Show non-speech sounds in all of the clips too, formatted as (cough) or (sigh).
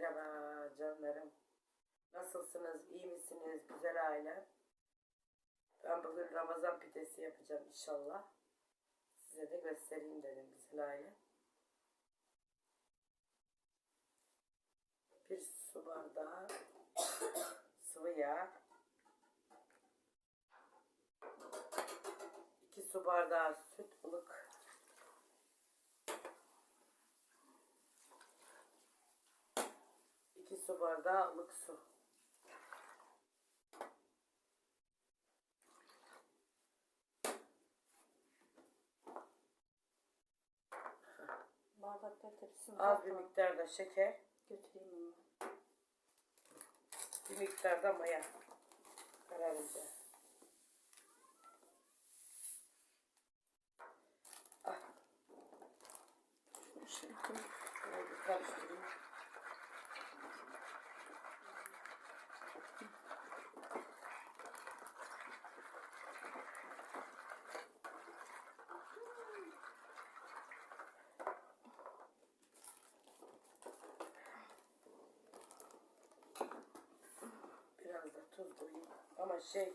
Merhaba canlarım. Nasılsınız? İyi misiniz? Güzel aile. Ben bugün Ramazan pidesi yapacağım inşallah. Size de göstereyim dedim güzel aile. Bir su bardağı sıvı yağ. İki su bardağı süt ılık. İki su bardağı ılık su. Bardaklar tepsisini Az bir miktarda şeker. götüreyim onu. Bir miktarda maya. Kararınca. Ah, Şunu bir karıştırayım. Biraz da tuz koyayım. Ama şey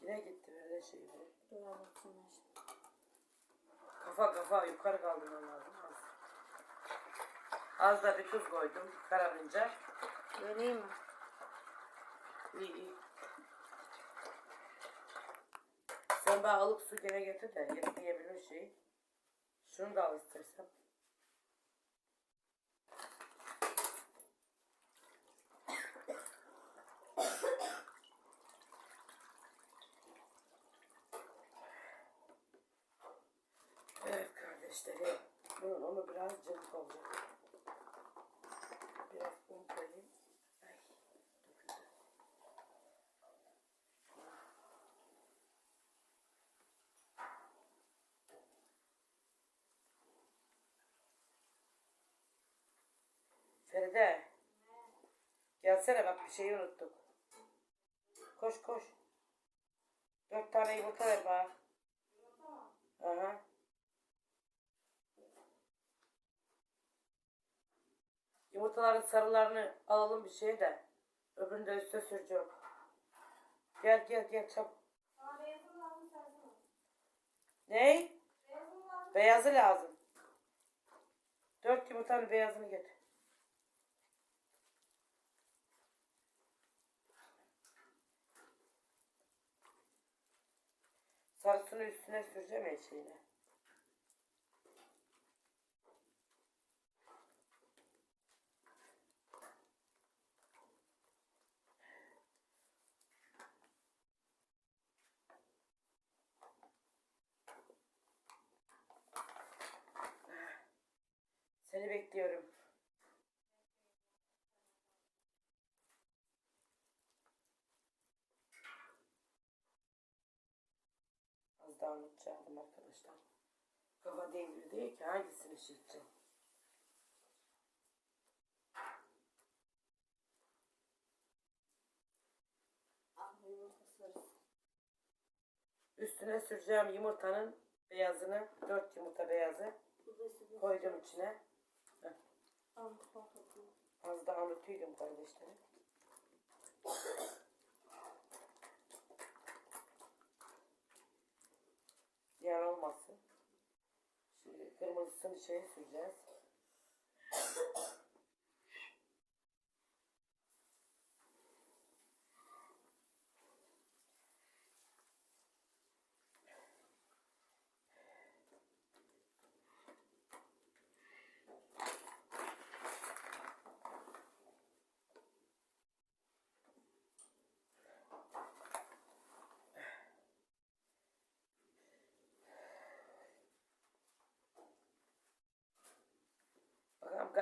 yine gitti böyle şey. Dur ben şimdi. Kafa kafa yukarı kaldırmam lazım. Az. Az da bir tuz koydum kararınca. Vereyim mi? İyi iyi. Sen bana ılık su gene getir de yetmeyebilir şey. Şunu da al istersen. Kardeşlerim. Bunun onu biraz cıvık olacak. Biraz un koyayım. Ay, döküldü. Feride. Gelsene bak bir şeyi unuttuk. Koş koş. Dört tane yumurta ver bana. Aha. Yumurtaların sarılarını alalım bir şeye de. Öbürünü de üste süreceğim. Gel gel gel çabuk. Ney? Beyazı lazım. Dört yumurtanın beyazını getir. Sarısını üstüne süreceğim eşeğine. Seni bekliyorum. Az daha unutacaktım arkadaşlar. Kafa devri değil ki hangisini sarısı. Üstüne süreceğim yumurtanın beyazını, dört yumurta beyazı koydum içine. Az daha unutuydum kardeşlerim. Yer olmasın. Şimdi kırmızısını şeye süreceğiz.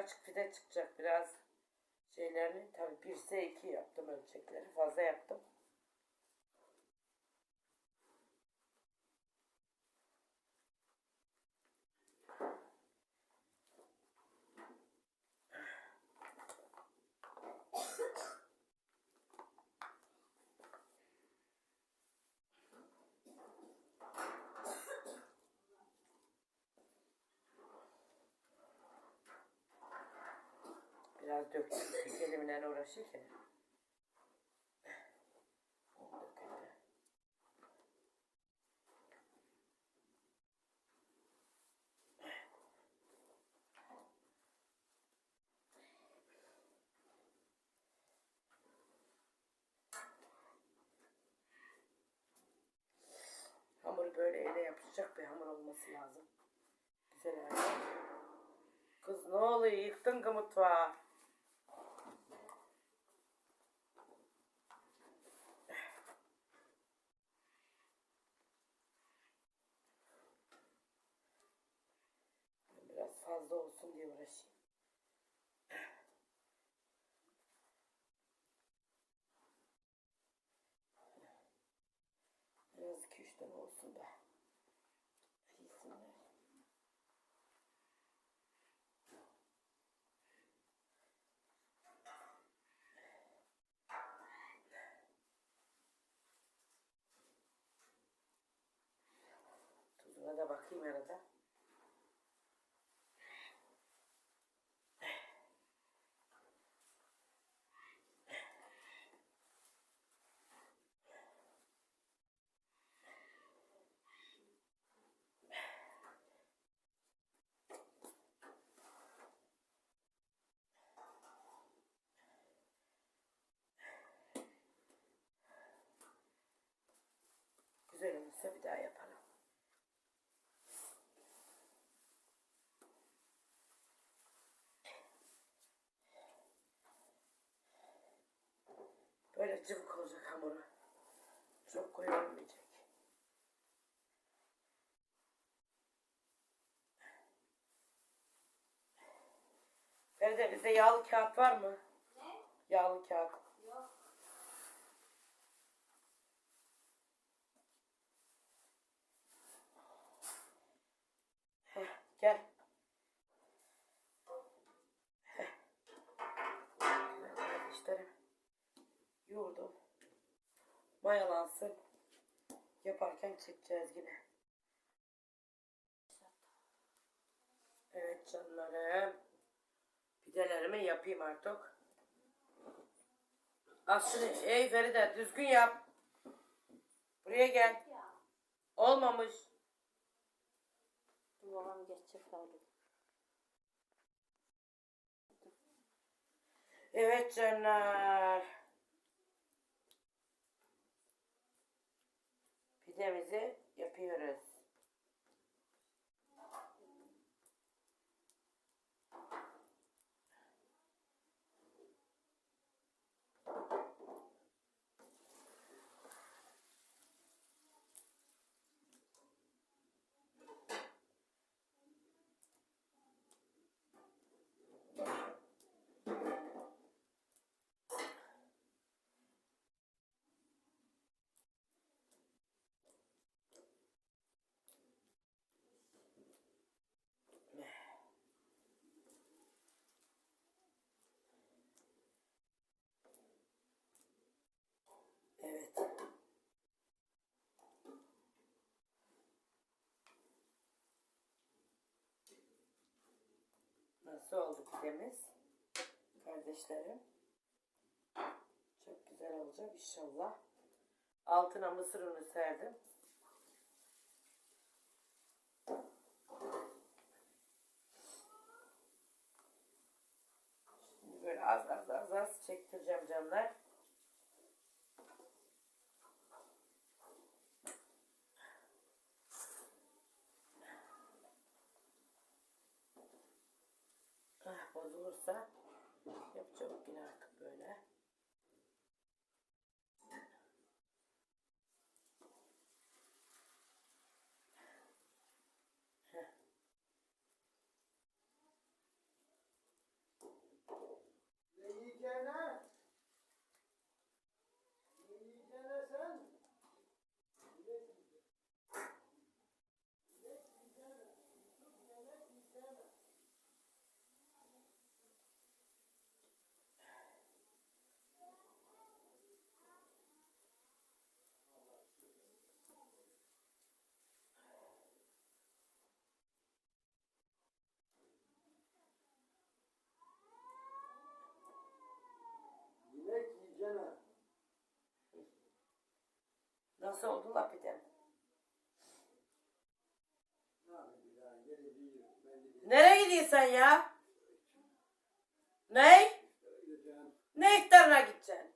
Kaç pide çıkacak biraz şeylerini. Tabii 1 ise 2 yaptım ölçekleri. Fazla yaptım. Döküldü. Hamuru böyle ele yapışacak bir hamur olması lazım. Güzel yani. Kız ne oluyor? Yıktın ki mutfağı. Biraz fazla olsun diye uğraşayım. Biraz iki üç tane olsun da. Yesinler. Tuzuna da bakayım arada. Güzel olursa bir daha yaparım. Böyle cıvık olacak hamuru. Çok koyu olmayacak. Feride bizde yağlı kağıt var mı? Ne? Yağlı kağıt. Yok. Heh, gel. Mayalansın. Yaparken çekeceğiz yine. Evet canlarım. Pidelerimi yapayım artık. Aslında ey Feride düzgün yap. Buraya gel. Olmamış. Babam geçecek galiba. Evet canlar. Pidemizi yapıyoruz. Evet. Nasıl oldu pidemiz? Kardeşlerim. Çok güzel olacak inşallah. Altına mısır unu serdim. Şimdi böyle az az az az çektireceğim canlar. Ah, bozulursa yapacağım yine artık böyle. Heh. Nasıl oldu la pidem? Nereye gidiyorsun sen ya? Ne? Ne iftarına gideceksin?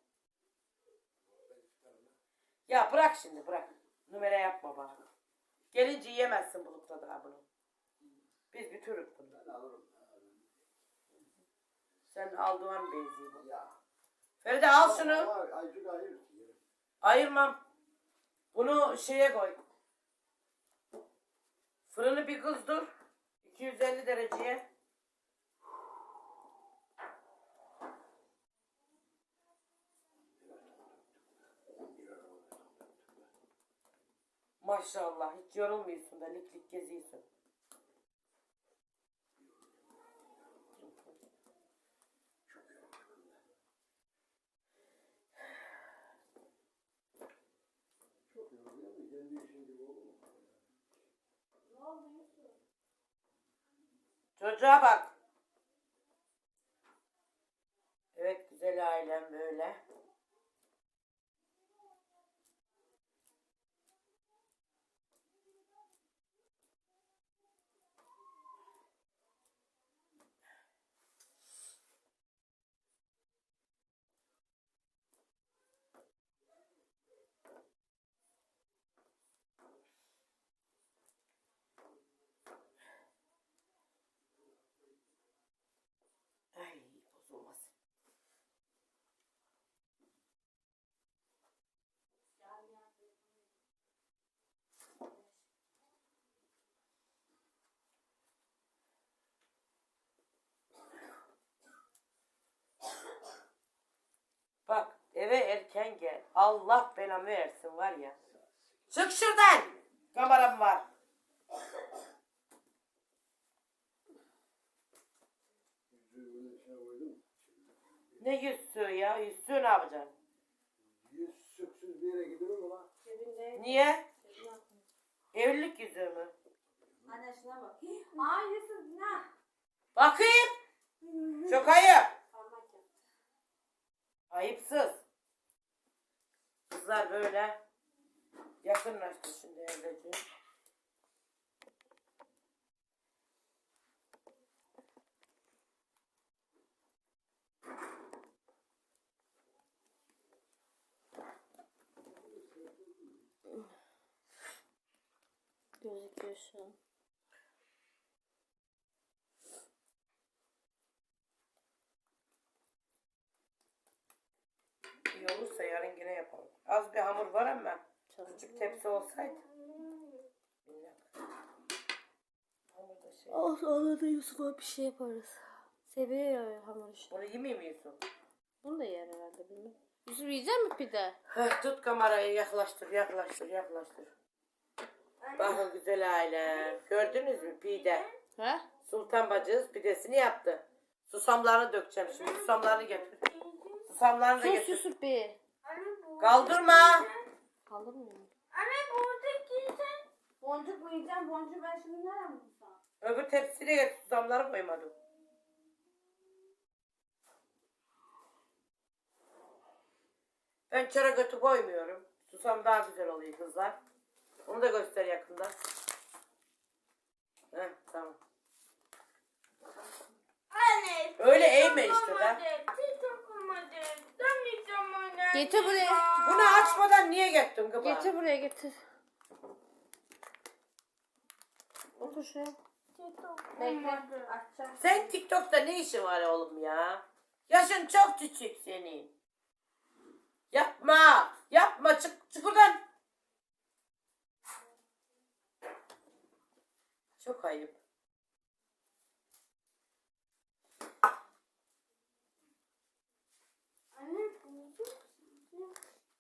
Ya bırak şimdi bırak. Numara yapma bana. Gelince yiyemezsin bulukta daha bunu. Biz bitiririz bunu. Ben alırım. Sen aldığın benziyor bu. Ya. Feride al şunu. Ayırmam. Bunu şeye koy. Fırını bir kızdır. 250 dereceye. Maşallah hiç yorulmuyorsun da lik lik geziyorsun. Çok yoruluyor mu? Kendi işin gibi olur mu? Çocuğa bak. Evet güzel ailem böyle. Ay bozulmasın. Bak eve erken gel. Allah belamı versin var ya. Çık şuradan. Kameram var. Ne yüzsüğü ya? Yüzsüğü ne yapacaksın? Yüz süksüz bir yere gidiyor mu lan? Cebinde. Niye? Evlilik yüzüğü mü? Anne şuna bak. (gasps) Yusuf ne? Bakayım. Çok ayıp. Ayıpsız. Kızlar böyle yakınlaştı şimdi evleci. Gözüküyor. İyi olursa yarın yine yapalım. Az bir hamur var ama Tamam. küçük tepsi olsaydı. Hamur da şey. Oh sonra da Yusuf'a bir şey yaparız. Seviyor ya hamur işi. Bunu yemeyeyim mi Yusuf? Bunu da yer herhalde bilmem. Yusuf yiyecek mi pide? Heh, tut kamerayı yaklaştır yaklaştır yaklaştır. Bakın güzel ailem. Gördünüz mü pide? He? Sultan bacız pidesini yaptı. Susamlarını dökeceğim şimdi. Susamlarını getir. Susamlarını da Sus getir. Yusuf bir. Kaldırma. Kaldırmıyor? Anne buradaki sen. Boncuk mu yiyeceğim? Boncuğu ben şimdi nereden bulsam? Öbür tepsiye getir. Susamları koymadım. Ben çöre götü koymuyorum. Susam daha güzel oluyor kızlar. Onu da göster yakında. Heh, tamam. Anne. Öyle eğme işte be. Getir buraya. Bunu açmadan niye gittin kıba? Getir buraya getir. Otur şuraya. Bekle. Açacağım. Sen TikTok'ta ne işin var oğlum ya? Yaşın çok küçük senin. Yapma. Yapma. Çık, çık buradan. Çok ayıp. Anne.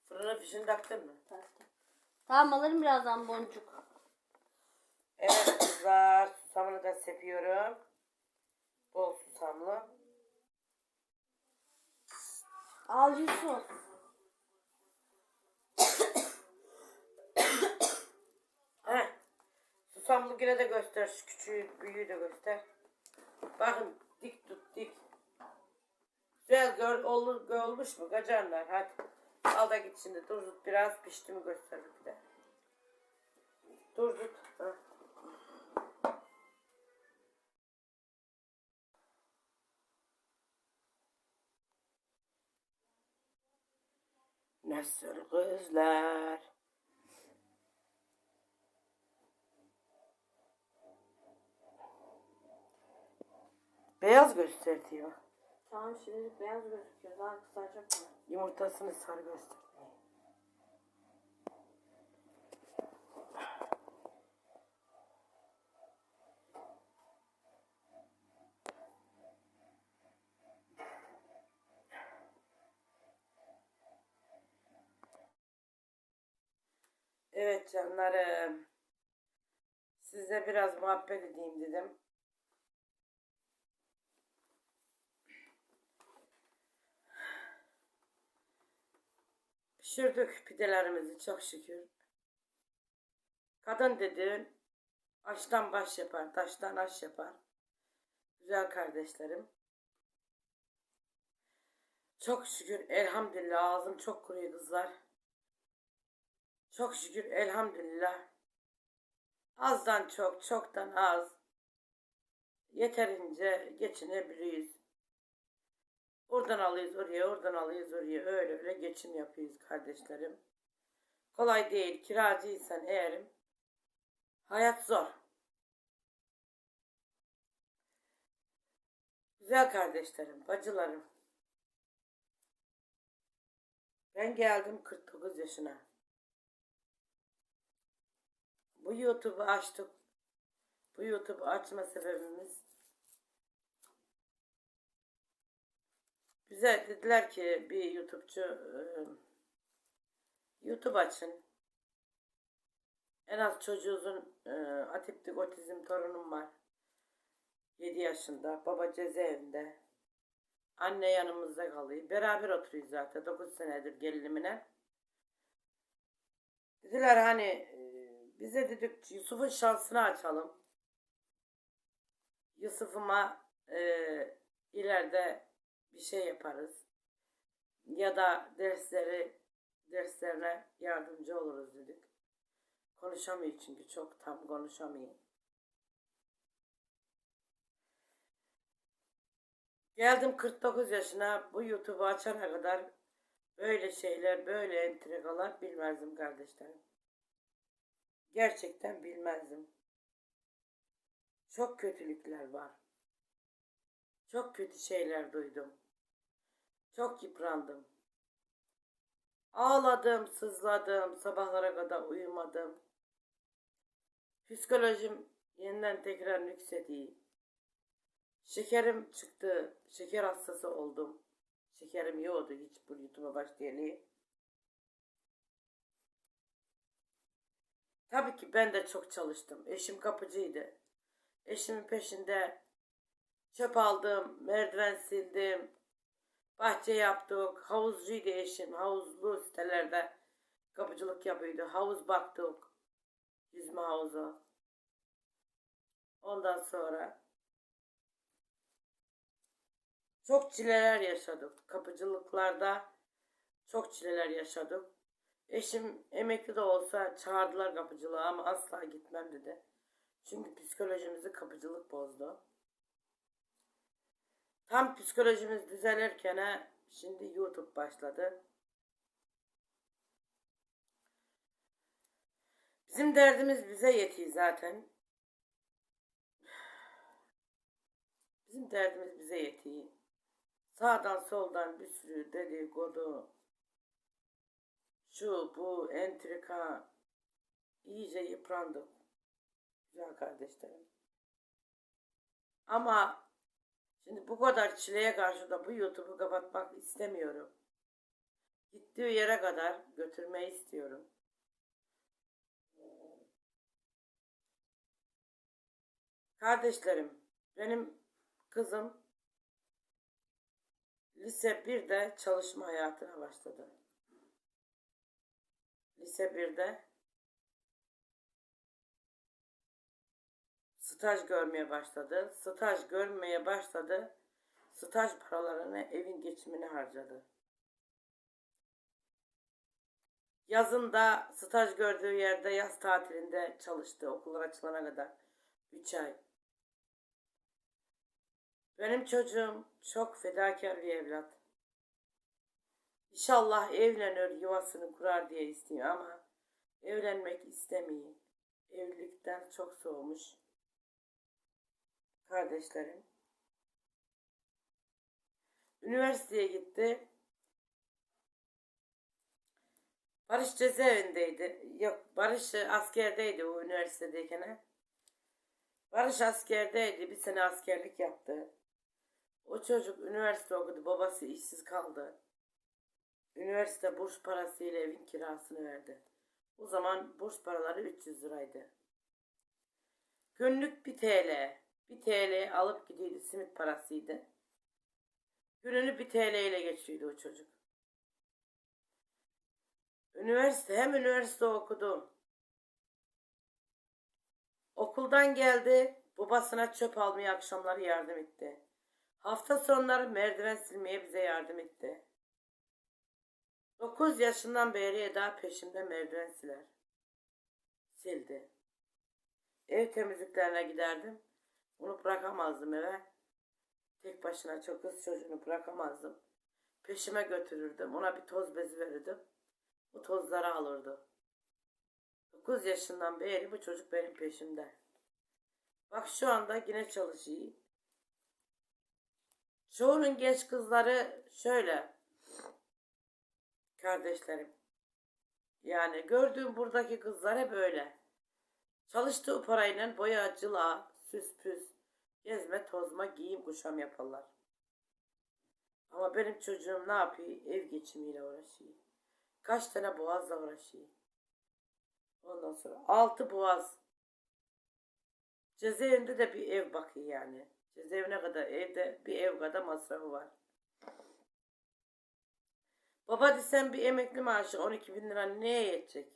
Fırına fişini taktın mı? Tamam alırım birazdan boncuk. Evet kızlar. Susamını da sepiyorum. Bol susamlı. Al Yusuf. (coughs) Heh. Susamlı yine de göster. Şu küçüğü, büyüğü de göster. Bakın dik tut dik. Güzel gör, olur, olmuş mu? Kacanlar hadi. Al da git şimdi dur tut biraz pişti mi göster bir de. Dur tut. Nasıl kızlar? Beyaz gösteriyor. Tamam şimdilik beyaz gözüküyor. Daha kızaracak mı? Yumurtasını sarı gösteriyor. Evet canlarım. Size biraz muhabbet edeyim dedim. Pişirdik pidelerimizi çok şükür. Kadın dediğin aştan baş yapar, taştan aş yapar. Güzel kardeşlerim. Çok şükür elhamdülillah ağzım çok kuruyor kızlar. Çok şükür elhamdülillah. Azdan çok, çoktan az. Yeterince geçinebiliyoruz. Oradan alıyoruz oraya, oradan alıyoruz oraya. Öyle öyle geçim yapıyoruz kardeşlerim. Kolay değil. Kiracıysan eğerim. Hayat zor. Güzel kardeşlerim, bacılarım. Ben geldim 49 yaşına. Bu YouTube'u açtık. Bu YouTube'u açma sebebimiz bize dediler ki bir YouTube'cu e, YouTube açın. En az çocuğunuzun e, atiptik otizm torunum var. 7 yaşında. Baba cezaevinde. Anne yanımızda kalıyor. Beraber oturuyoruz zaten 9 senedir gelinimine. Dediler hani e, bize dedik Yusuf'un şansını açalım. Yusuf'uma e, ileride bir şey yaparız. Ya da dersleri derslerine yardımcı oluruz dedik. Konuşamıyor çünkü çok tam konuşamıyor. Geldim 49 yaşına bu YouTube'u açana kadar böyle şeyler, böyle entrikalar bilmezdim kardeşlerim. Gerçekten bilmezdim. Çok kötülükler var. Çok kötü şeyler duydum. Çok yıprandım. Ağladım, sızladım, sabahlara kadar uyumadım. Psikolojim yeniden tekrar yükseliyor. Şekerim çıktı, şeker hastası oldum. Şekerim yoktu hiç bu YouTube'a başlayalı. Tabii ki ben de çok çalıştım. Eşim kapıcıydı. Eşimin peşinde çöp aldım, merdiven sildim, bahçe yaptık, havuzcuydu eşim, havuzlu sitelerde kapıcılık yapıyordu, havuz baktık, yüzme havuzu. Ondan sonra çok çileler yaşadık. Kapıcılıklarda çok çileler yaşadık. Eşim emekli de olsa çağırdılar kapıcılığa ama asla gitmem dedi. Çünkü psikolojimizi kapıcılık bozdu. Tam psikolojimiz düzelirken şimdi YouTube başladı. Bizim derdimiz bize yetiyor zaten. Bizim derdimiz bize yetiyor. Sağdan soldan bir sürü dedikodu, şu bu entrika iyice yıprandık. Güzel kardeşlerim. Ama şimdi bu kadar çileye karşı da bu YouTube'u kapatmak istemiyorum. Gittiği yere kadar götürmeyi istiyorum. Kardeşlerim, benim kızım lise 1'de çalışma hayatına başladı. Lise 1'de staj görmeye başladı. Staj görmeye başladı. Staj paralarını evin geçimine harcadı. Yazın da staj gördüğü yerde yaz tatilinde çalıştı okullar açılana kadar. 3 ay. Benim çocuğum çok fedakar bir evlat. İnşallah evlenir, yuvasını kurar diye istiyor ama evlenmek istemiyor. Evlilikten çok soğumuş. Kardeşlerim. Üniversiteye gitti. Barış cezaevindeydi. Yok Barış askerdeydi o üniversitedeyken. Barış askerdeydi. Bir sene askerlik yaptı. O çocuk üniversite okudu. Babası işsiz kaldı. Üniversite burs parasıyla evin kirasını verdi. O zaman burs paraları 300 liraydı. Günlük 1 TL. 1 TL alıp gidiyordu. Simit parasıydı. Gününü 1 TL ile geçiriyordu o çocuk. Üniversite hem üniversite okudu. Okuldan geldi. Babasına çöp almaya akşamları yardım etti. Hafta sonları merdiven silmeye bize yardım etti. 9 yaşından beri Eda peşimde merdiven siler. Sildi. Ev temizliklerine giderdim. Onu bırakamazdım eve. Tek başına çok kız çocuğunu bırakamazdım. Peşime götürürdüm. Ona bir toz bezi verirdim. Bu tozları alırdı. 9 yaşından beri bu çocuk benim peşimde. Bak şu anda yine çalışıyor. Çoğunun genç kızları şöyle. Kardeşlerim. Yani gördüğüm buradaki kızlar hep öyle. Çalıştığı parayla boyacılığa, süs püs, gezme, tozma, giyim, kuşam yaparlar. Ama benim çocuğum ne yapıyor? Ev geçimiyle uğraşıyor. Kaç tane boğazla uğraşıyor. Ondan sonra altı boğaz. Cezaevinde de bir ev bakıyor yani. Cezaevine kadar evde bir ev kadar masrafı var. Baba desem bir emekli maaşı 12 bin lira neye yetecek?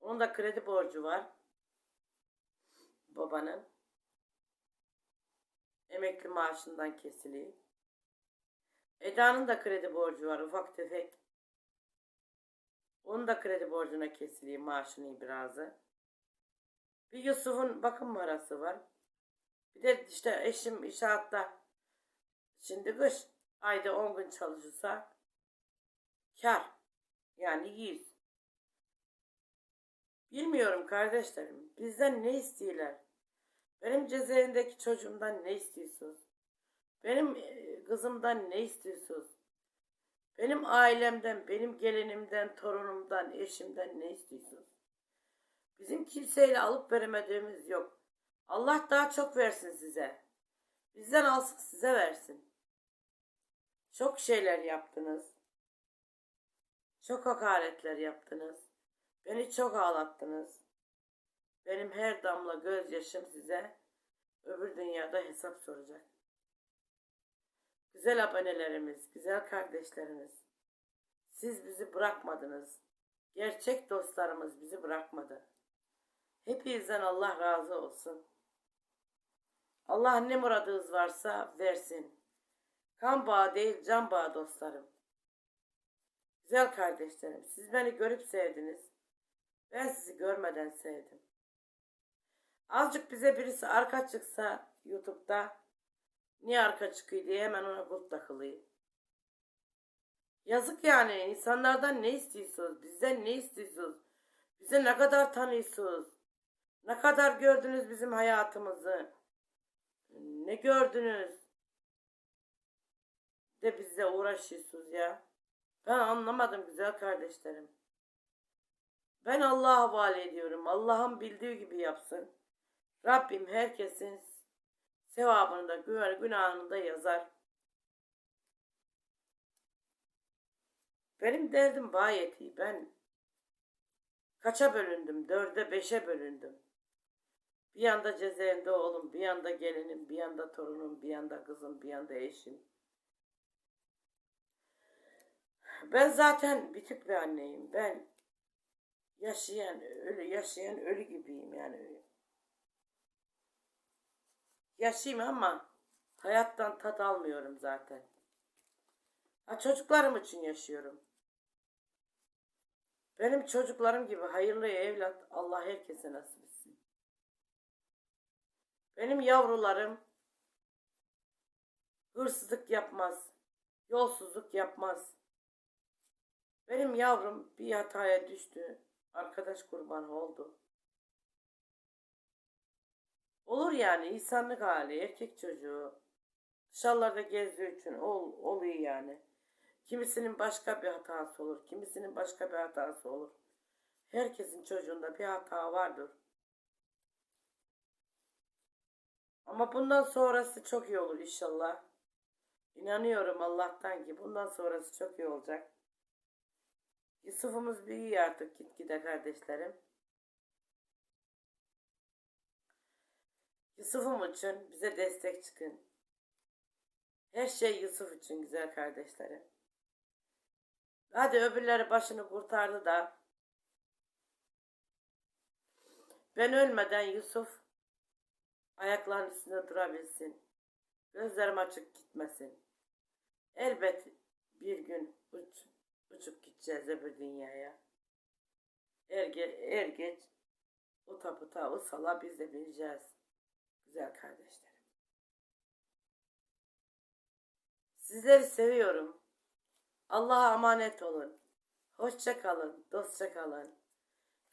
Onun da kredi borcu var. Babanın. Emekli maaşından kesiliyor. Eda'nın da kredi borcu var ufak tefek. Onun da kredi borcuna kesiliyor maaşının birazı. Bir Yusuf'un bakım parası var. Bir de işte eşim inşaatta. Şimdi kış ayda 10 gün çalışırsa kar. Yani 100. Bilmiyorum kardeşlerim. Bizden ne istiyorlar? Benim cezaevindeki çocuğumdan ne istiyorsunuz? Benim e, kızımdan ne istiyorsunuz? Benim ailemden, benim gelinimden, torunumdan, eşimden ne istiyorsunuz? Bizim kimseyle alıp veremediğimiz yok. Allah daha çok versin size. Bizden alsın size versin. Çok şeyler yaptınız. Çok hakaretler yaptınız. Beni çok ağlattınız. Benim her damla gözyaşım size öbür dünyada hesap soracak. Güzel abonelerimiz, güzel kardeşlerimiz. Siz bizi bırakmadınız. Gerçek dostlarımız bizi bırakmadı. Hepinizden Allah razı olsun. Allah ne muradınız varsa versin. Kan bağı değil can bağı dostlarım. Güzel kardeşlerim, siz beni görüp sevdiniz. Ben sizi görmeden sevdim. Azıcık bize birisi arka çıksa YouTube'da niye arka çıkıyor diye hemen ona kulp takılıyor. Yazık yani insanlardan ne istiyorsunuz? Bizden ne istiyorsunuz? Bize ne kadar tanıyorsunuz? Ne kadar gördünüz bizim hayatımızı? Ne gördünüz? De bizle uğraşıyorsunuz ya. Ben anlamadım güzel kardeşlerim. Ben Allah'a havale ediyorum. Allah'ın bildiği gibi yapsın. Rabbim herkesin sevabını da günahını da yazar. Benim derdim gayet. Ben kaça bölündüm? Dörde beşe bölündüm. Bir yanda cezaevinde oğlum, bir yanda gelinim, bir yanda torunum, bir yanda kızım, bir yanda eşim. Ben zaten bitik bir anneyim. Ben yaşayan ölü, yaşayan ölü gibiyim yani. Yaşayayım ama hayattan tat almıyorum zaten. Ha, çocuklarım için yaşıyorum. Benim çocuklarım gibi hayırlı evlat Allah herkese nasip etsin. Benim yavrularım hırsızlık yapmaz, yolsuzluk yapmaz. Benim yavrum bir hataya düştü, arkadaş kurbanı oldu. Olur yani insanlık hali, erkek çocuğu. Dışarılarda gezdiği için ol, oluyor yani. Kimisinin başka bir hatası olur, kimisinin başka bir hatası olur. Herkesin çocuğunda bir hata vardır. Ama bundan sonrası çok iyi olur inşallah. İnanıyorum Allah'tan ki bundan sonrası çok iyi olacak. Yusuf'umuz büyüyor artık gitgide kardeşlerim. Yusuf'um için bize destek çıkın. Her şey Yusuf için güzel kardeşlerim. Hadi öbürleri başını kurtardı da. Ben ölmeden Yusuf ayaklarının üstünde durabilsin. Gözlerim açık gitmesin. Elbet bir gün uç, uçup gideceğiz öbür dünyaya. Er, ge- er geç o taputa o sala biz de bineceğiz. Güzel kardeşlerim. Sizleri seviyorum. Allah'a emanet olun. Hoşça kalın, dostça kalın.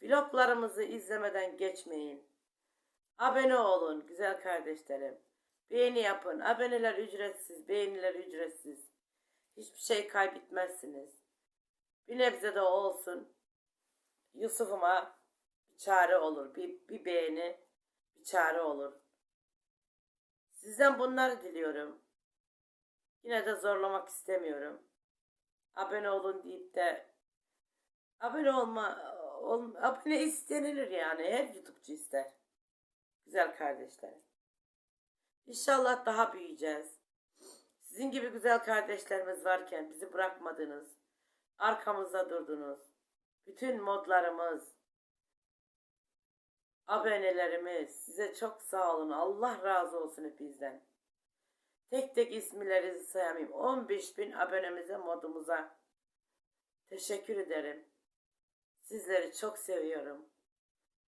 Vloglarımızı izlemeden geçmeyin. Abone olun güzel kardeşlerim. Beğeni yapın. Aboneler ücretsiz, beğeniler ücretsiz. Hiçbir şey kaybetmezsiniz. Bir nebze de olsun. Yusuf'uma bir çare olur. Bir, bir beğeni, bir çare olur. Sizden bunları diliyorum. Yine de zorlamak istemiyorum. Abone olun deyip de abone olma ol, abone istenilir yani. Her YouTube'cu ister. Güzel kardeşlerim. İnşallah daha büyüyeceğiz. Sizin gibi güzel kardeşlerimiz varken bizi bırakmadınız. Arkamızda durdunuz. Bütün modlarımız, abonelerimiz size çok sağ olun. Allah razı olsun hepinizden. Tek tek isimlerinizi sayamayayım. 15 bin abonemize modumuza teşekkür ederim. Sizleri çok seviyorum.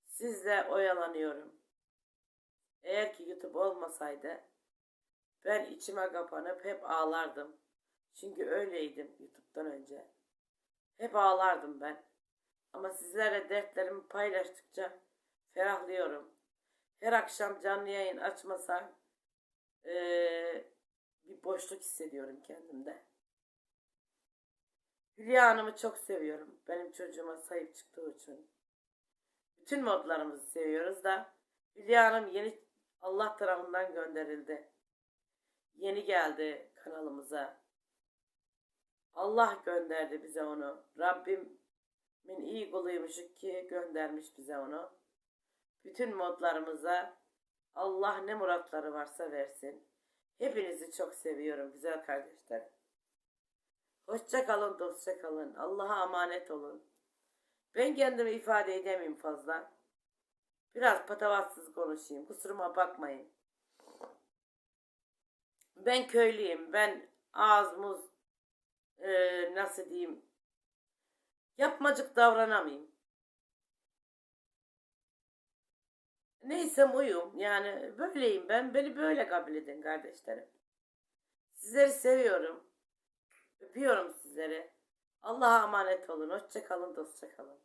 Sizle oyalanıyorum. Eğer ki YouTube olmasaydı ben içime kapanıp hep ağlardım. Çünkü öyleydim YouTube'dan önce. Hep ağlardım ben. Ama sizlerle dertlerimi paylaştıkça ferahlıyorum. Her akşam canlı yayın açmasam eee, bir boşluk hissediyorum kendimde. Hülya Hanım'ı çok seviyorum. Benim çocuğuma sahip çıktığı için. Bütün modlarımızı seviyoruz da Hülya Hanım yeni Allah tarafından gönderildi. Yeni geldi kanalımıza. Allah gönderdi bize onu. Rabbimin iyi kuluymuş ki göndermiş bize onu. Bütün modlarımıza Allah ne muratları varsa versin. Hepinizi çok seviyorum güzel kardeşler. Hoşça kalın, dostça kalın. Allah'a emanet olun. Ben kendimi ifade edemeyim fazla. Biraz patavatsız konuşayım. Kusuruma bakmayın. Ben köylüyüm. Ben ağız muz eee, nasıl diyeyim yapmacık davranamayayım. Neysem oyum. Yani böyleyim ben. Beni böyle kabul edin kardeşlerim. Sizleri seviyorum. Öpüyorum sizleri. Allah'a emanet olun. Hoşça kalın, dostça kalın.